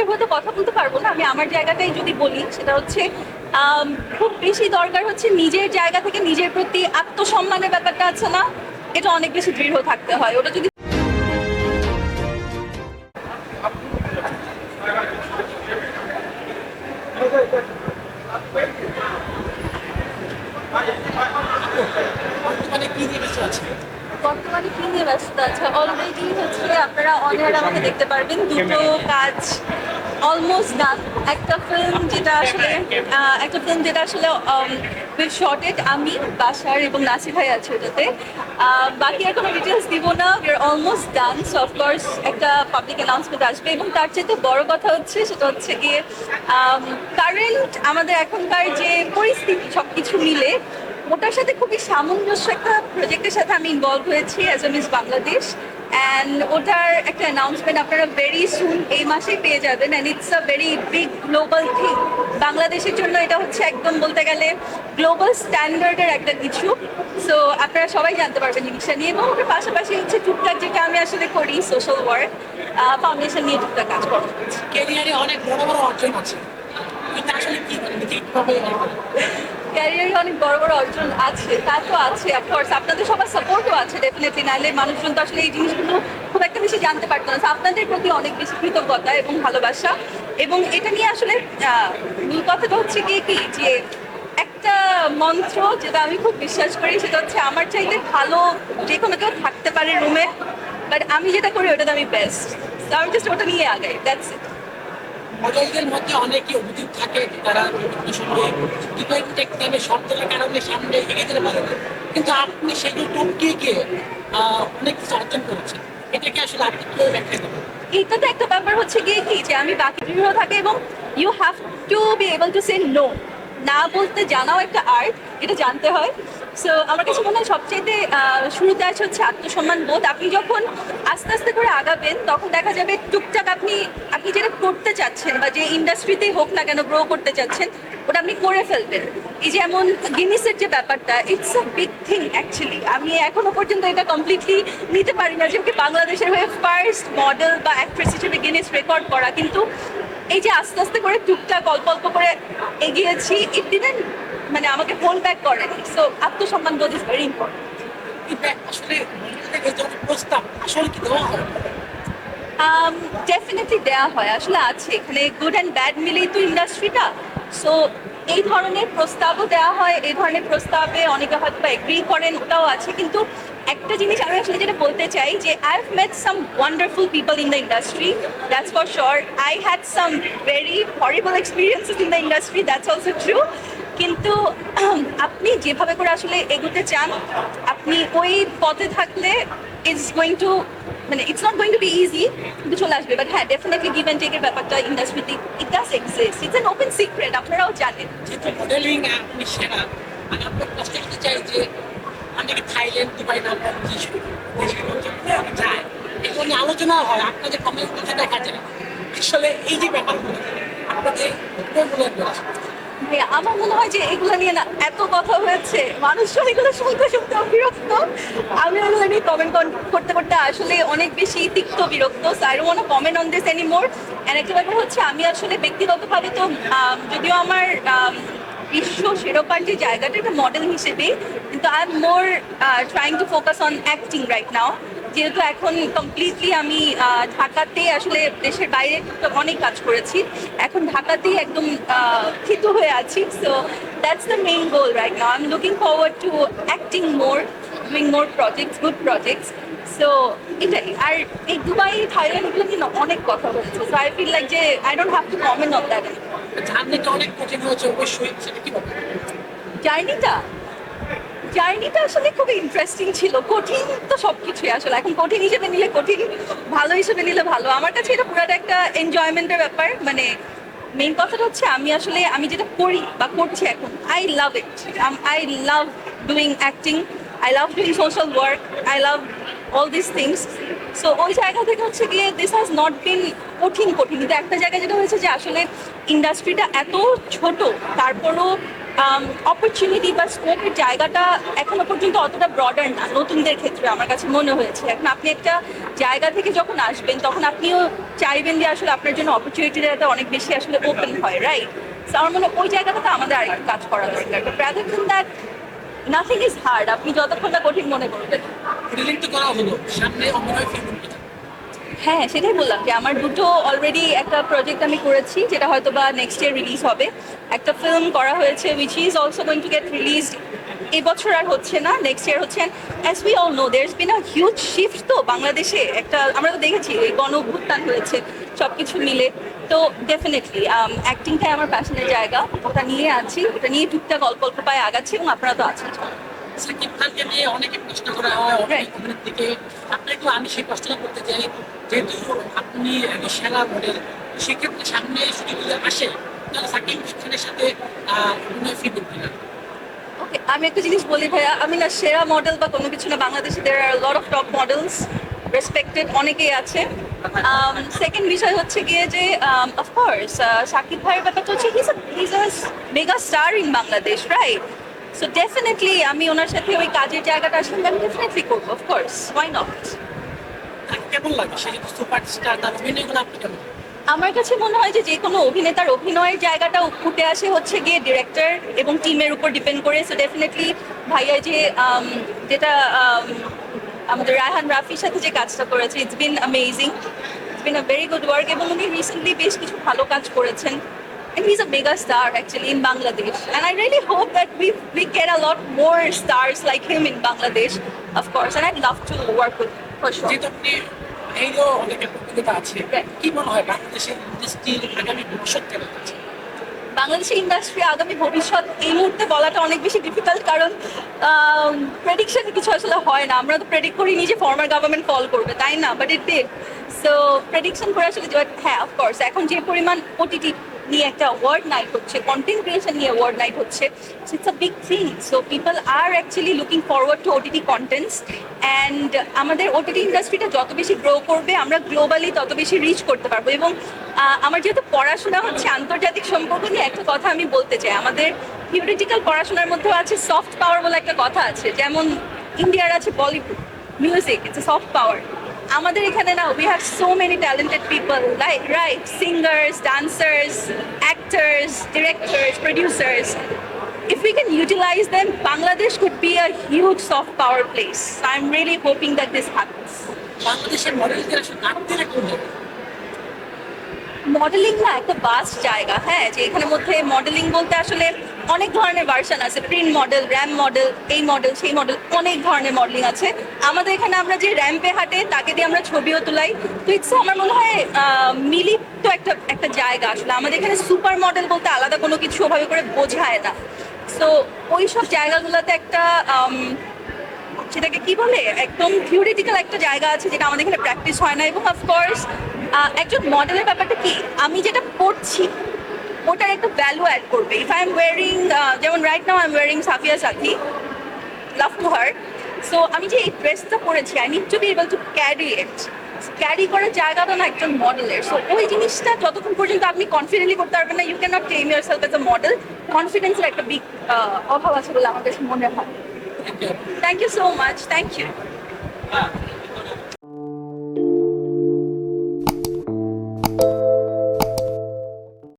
আপনাদের হয়তো কথা বলতে পারব না। আমি আমার জায়গাটাই যদি বলি সেটা হচ্ছে খুব বেশি দরকার হচ্ছে নিজের জায়গা থেকে নিজের প্রতি আত্মসম্মানের ব্যাপারটা আছে না? এটা অনেক বেশি দৃঢ় থাকতে হয়। ওটা যদি মানে কি নিয়ে বেঁচে আছে বর্তমানে কি নিয়ে ব্যস্ত আছে? অলরেডি হচ্ছে আপনারা অনলাইনে আমাকে দেখতে পারবেন। দুটো কাজ অলমোস্ট ডান একটা ফিল্ম যেটা আসলে একটা ফিল্ম যেটা আসলে উইথ শর্টেড আমি বাসার এবং নাসির ভাই আছে ওটাতে। বাকি আর কোনো ডিটেলস দিব না। We are almost done so of course একটা পাবলিক অ্যানাউন্সমেন্ট আসবে। এবং তার চাইতে বড় কথা হচ্ছে সেটা হচ্ছে গিয়ে কারেন্ট আমাদের এখনকার যে পরিস্থিতি সব কিছু মিলে ওটার সাথে খুবই সামঞ্জস্য একটা প্রজেক্টের সাথে আমি ইনভলভ হয়েছি as a Miss Bangladesh and ওটার একটা অ্যানাউন্সমেন্ট আপনারা ভেরি সুন এই মাসেই পেয়ে যাবেন and it's a very big global thing বাংলাদেশের জন্য এটা হচ্ছে একদম বলতে গেলে গ্লোবাল স্ট্যান্ডার্ডের একটা কিছু। সো আপনারা সবাই জানতে পারবেন জিনিসটা নিয়ে, এবং ওটার পাশাপাশি হচ্ছে টুকটাক যেটা আমি আসলে করি সোশ্যাল ওয়ার্ক ফাউন্ডেশন নিয়ে টুকটাক কাজ করা হচ্ছে। ক্যারিয়ারে অনেক বড় বড় অর্জন আছে। এটা আসলে কি ক্যারিয়ারে অনেক বড় বড় অর্জন আছে, তা তো আছে অফকোর্স আপনাদের সবার সাপোর্টও আছে ডেফিনেটলি নাহলে মানুষজন তো আসলে এই জিনিসগুলো খুব একটা বেশি জানতে পারতো না। আপনাদের প্রতি অনেক বেশি কৃতজ্ঞতা এবং ভালোবাসা। এবং এটা নিয়ে আসলে মূল কথাটা হচ্ছে কি কি, যে একটা মন্ত্র যেটা আমি খুব বিশ্বাস করি, সেটা হচ্ছে আমার চাইতে ভালো যে কোনো কেউ থাকতে পারে রুমে বাট আমি যেটা করি, ওটাতে আমি বেস্ট আমি জাস্ট ওটা নিয়ে আগাই দ্যাটস ইট মডেলদের মধ্যে অনেকে অভিযোগ থাকে তারা বিভিন্ন সময়ে ডিপেন্ড শর্তের কারণে সামনে এগিয়ে যেতে পারে কিন্তু আপনি সেগুলো টপকে গিয়ে অনেক কিছু অর্জন করেছেন, এটাকে আসলে আপনি কীভাবে ব্যাখ্যা এটা তো একটা ব্যাপার হচ্ছে গিয়ে কি যে আমি বাকি দৃঢ় থাকে এবং you have to be able to say no না বলতে জানাও একটা আর্ট এটা জানতে হয়। সো আমার কাছে মনে হয় সবচেয়ে শুরুতে আছে হচ্ছে আত্মসম্মান বোধ। আপনি যখন আস্তে আস্তে করে আগাবেন, তখন দেখা যাবে টুকটাক আপনি আপনি যেটা করতে চাচ্ছেন বা যে ইন্ডাস্ট্রিতেই হোক না কেন গ্রো করতে চাচ্ছেন, ওটা আপনি করে ফেলবেন। এই যেমন গিনিসের যে ব্যাপারটা it's a big thing actually আমি এখনও পর্যন্ত এটা কমপ্লিটলি নিতে পারি না যে ওকে বাংলাদেশের হয়ে ফার্স্ট মডেল বা অ্যাক্ট্রেস হিসেবে গিনিস রেকর্ড করা। কিন্তু এই যে আস্তে আস্তে করে টুকটাক, অল্প অল্প করে এগিয়েছি ইট ডিডেন্ট মানে আমাকে ফোন ব্যাক করেনি সো আত্মসম্মান বোধ ইজ ভেরি ইম্পর্টেন্ট আসলে প্রস্তাব আসলে কি দেওয়া হয়? ডেফিনেটলি হয় আসলে আছে। এখানে গুড অ্যান্ড ব্যাড মিলেই তো ইন্ডাস্ট্রিটা সো এই ধরনের প্রস্তাবও দেওয়া হয় এই ধরনের প্রস্তাবে অনেকে হয়তো বা এগ্রি করেন ওটাও আছে। কিন্তু একটা জিনিস আমি আসলে যেটা বলতে চাই যে I have met some wonderful people in the industry that's for sure I had some very horrible experiences in the industry that's also true কিন্তু আপনি যেভাবে করে আসলে এগোতে চান, আপনি ওই পথে থাকলে ইটস গোয়িং টু মানে it's not going to be easy কিন্তু চলে আসবে। বাট হ্যাঁ ডেফিনেটলি গিভ অ্যান্ড টেকের ব্যাপারটা ইন্ডাস্ট্রিতে it does exist it's an open secret আপনারাও জানেন। মডেলিং আপনি সেরা থেকে চাই যে অনেকে আলোচনা হয়, আপনাদের কমেন্ট দেখা যায়। আসলে এই যে ব্যাপারগুলো, আপনাদের আমার মনে হয় যে এগুলো নিয়ে না এত কথা হয়েছে। মানুষজন এগুলো শুনতে শুনতে বিরক্ত। আমি এগুলো নিয়ে কমেন্ট করতে করতে আসলে অনেক বেশি তিক্ত বিরক্ত। I don't comment on this any more and একটা ব্যাপার হচ্ছে, আমি আসলে ব্যক্তিগতভাবে তো যদিও আমার বিশ্ব শিরোপার যে জায়গাটা একটা মডেল হিসেবে, কিন্তু I am more trying to focus on acting right now যেহেতু এখন কমপ্লিটলি আমি ঢাকাতে আসলে দেশের বাইরে অনেক কাজ করেছি। এখন ঢাকাতেই একদম থিত হয়ে আছি। So that's the main goal right now I am looking forward to acting more doing more projects good projects so এটাই। আর এই দুবাই থাইল্যান্ড এগুলো নিয়ে অনেক কথা হচ্ছে। সো আই ফিল লাইক যে I don't have to comment on that জার্নিটা অনেক কঠিন হয়েছে অবশ্যই। সেটা কি জার্নিটা? জার্নিটা আসলে খুব ইন্টারেস্টিং ছিল। কঠিন তো সব কিছুই আসলে। এখন কঠিন হিসেবে নিলে কঠিন, ভালো হিসেবে নিলে ভালো। আমার কাছে এটা পুরোটা একটা এনজয়মেন্টের ব্যাপার। মানে মেইন কথাটা হচ্ছে আমি আসলে, আমি যেটা করি বা করছি এখন I love it I love doing acting I love doing social work I love all this things so ওই জায়গা থেকে হচ্ছে গিয়ে দিস হ্যাজ নট বিন কঠিন কঠিন। কিন্তু একটা জায়গায় যেটা হয়েছে যে আসলে ইন্ডাস্ট্রিটা এত ছোট, তারপরও অপরচুনিটি বা স্কোপের জায়গাটা এখনও পর্যন্ত অতটা ব্রডার না, নতুনদের ক্ষেত্রে আমার কাছে মনে হয়েছে। এখন আপনি একটা জায়গা থেকে যখন আসবেন, তখন আপনিও চাইবেন যে আসলে আপনার জন্য অপরচুনিটি অপরচুনিটিটা অনেক বেশি আসলে ওপেন হয় রাইট আমার মনে ওই জায়গাটাতে আমাদের আরেকটু কাজ করা দরকার। Rather than that nothing is hard আপনি যতক্ষণ না কঠিন মনে করবেন। তো করা হলো। সামনে হ্যাঁ সেটাই বললাম যে আমার দুটো অলরেডি একটা প্রজেক্ট আমি করেছি, যেটা হয়তো বা নেক্সট ইয়ার রিলিজ হবে। একটা ফিল্ম করা হয়েছে which is also going to get release এবছর আর হচ্ছে না নেক্সট ইয়ার হচ্ছে। As we all know there been a huge shift তো বাংলাদেশে। একটা, আমরা তো দেখেছি, ওই গণ অভ্যুত্থান হয়েছে সব কিছু মিলে। তো ডেফিনেটলি অ্যাক্টিংটাই আমার প্যাশনের জায়গা। ওটা নিয়ে আছি, ওটা নিয়ে টুকটাক অল্প অল্প পায়ে আগাচ্ছি এবং আপনারা তো আছেন। সাকিব খানকে নিয়ে অনেকে প্রশ্ন করা হয় অনেক. কমিউনিটি থেকে আপনাকে আমি সেই প্রশ্নটা করতে চাই যেহেতু আপনি সেরা মডেল সেক্ষেত্রে সামনে যদি আসে তাহলে সাকিব খানের সাথে অভিনয় ফিল্ম কিনা ওকে আমি একটা জিনিস বলি ভাইয়া আমি না সেরা মডেল বা কোনো কিছু না বাংলাদেশে there are lot of top models respected অনেকেই আছে। সেকেন্ড বিষয় হচ্ছে গিয়ে যে অফকোর্স সাকিব ভাইয়ের ব্যাপারটা হচ্ছে his his mega star in Bangladesh right so definitely আমি ওনার সাথে ওই কাজের জায়গাটা আসলে আমি ডেফিনেটলি করব অফকোর্স ওয়াই নট কেমন লাগে? সে সুপারস্টার তার অভিনয়গুলো আপনি কেমন আমার কাছে মনে হয় যে যে কোনো অভিনেতার অভিনয়ের জায়গাটা ফুটে আসে হচ্ছে গিয়ে ডিরেক্টর এবং টিমের উপর ডিপেন্ড করে। সো ডেফিনেটলি ভাইয়া যে um, যেটা um, আমাদের রায়হান রাফির সাথে যে কাজটা করেছে it's been amazing it's been a very good work এবং উনি রিসেন্টলি বেশ কিছু ভালো কাজ করেছেন। And he's a mega star actually in Bangladesh. And I really hope that we we get a lot more stars like him in Bangladesh, of course. And I'd love to work with him for sure. যেহেতু আপনি অনেক প্রতিযোগিতা আছে কি মনে হয় বাংলাদেশের ইন্ডাস্ট্রির আগামী ভবিষ্যৎ কেমন আছে বাংলাদেশের ইন্ডাস্ট্রি আগামী ভবিষ্যৎ এই মুহূর্তে বলাটা অনেক বেশি ডিফিকাল্ট কারণ প্রেডিকশন কিছু আসলে হয় না আমরা তো প্রেডিক্ট করি নিজে ফর্মার গভর্নমেন্ট কল করবে তাই না but it did so prediction করে আসলে হ্যাঁ অফকোর্স এখন যে পরিমাণ ওটিটি নিয়ে একটা ওয়ার্ড নাইট হচ্ছে কন্টেন্ট ক্রিয়েশন নিয়ে ওয়ার্ড নাইট হচ্ছে। It's a big thing so people are actually looking forward to OTT contents and আমাদের ওটিটি ইন্ডাস্ট্রিটা যত বেশি গ্রো করবে, আমরা গ্লোবালি তত বেশি রিচ করতে পারব। এবং আমার যেহেতু পড়াশোনা হচ্ছে, আন্তর্জাতিক সম্পর্ক নিয়ে একটা কথা আমি বলতে চাই। আমাদের থিওরিটিক্যাল পড়াশোনার মধ্যেও আছে সফট পাওয়ার বলে একটা কথা আছে, যেমন ইন্ডিয়ার আছে Bollywood music it's soft power আমাদের এখানে না we have so many talented people like right singers dancers actors directors producers if we can utilize them, Bangladesh could be a huge soft power place. So I'm really hoping that this happens. বাংলাদেশের মডেলদের আসলে নামতে কোন জায়গায় modelling না একটা bast জায়গা হ্যাঁ? যে এখানে মধ্যে মডেলিং বলতে আসলে অনেক ধরনের ভার্সন আছে। প্রিন্ট মডেল র্যাম মডেল এই মডেল সেই মডেল অনেক ধরনের মডেলিং আছে। আমাদের এখানে আমরা যে র্যাম্পে হাঁটে, তাকে দিয়ে আমরা ছবিও তুলাই। তো ইটস আমার মনে হয় মিলিত একটা একটা জায়গা আসলে। আমাদের এখানে সুপার মডেল বলতে আলাদা কোনো কিছু ওভাবে করে বোঝায় না। সো ওই সব জায়গাগুলোতে একটা সেটাকে কি বলে? একদম থিওরিটিক্যাল একটা জায়গা আছে যেটা আমাদের এখানে প্র্যাকটিস হয় না। এবং অফকোর্স একজন মডেলের ব্যাপারটা কি? আমি যেটা পড়ছি, ওটার একটা ভ্যালু অ্যাড করবে। ইফ আই এম ওয়ারিং যেমন right now I am wearing Safiya Sathi love to her so আমি যে এই ড্রেসটা পরেছি I need to be able to carry it carry করার জায়গাটা না একজন মডেলের। সো ওই জিনিসটা যতক্ষণ পর্যন্ত আপনি কনফিডেন্টলি করতে পারবেন না you can not tame yourself as a model কনফিডেন্সের একটা বিগ অভাব আছে বলে আমার কাছে মনে হয়। Thank you so much thank you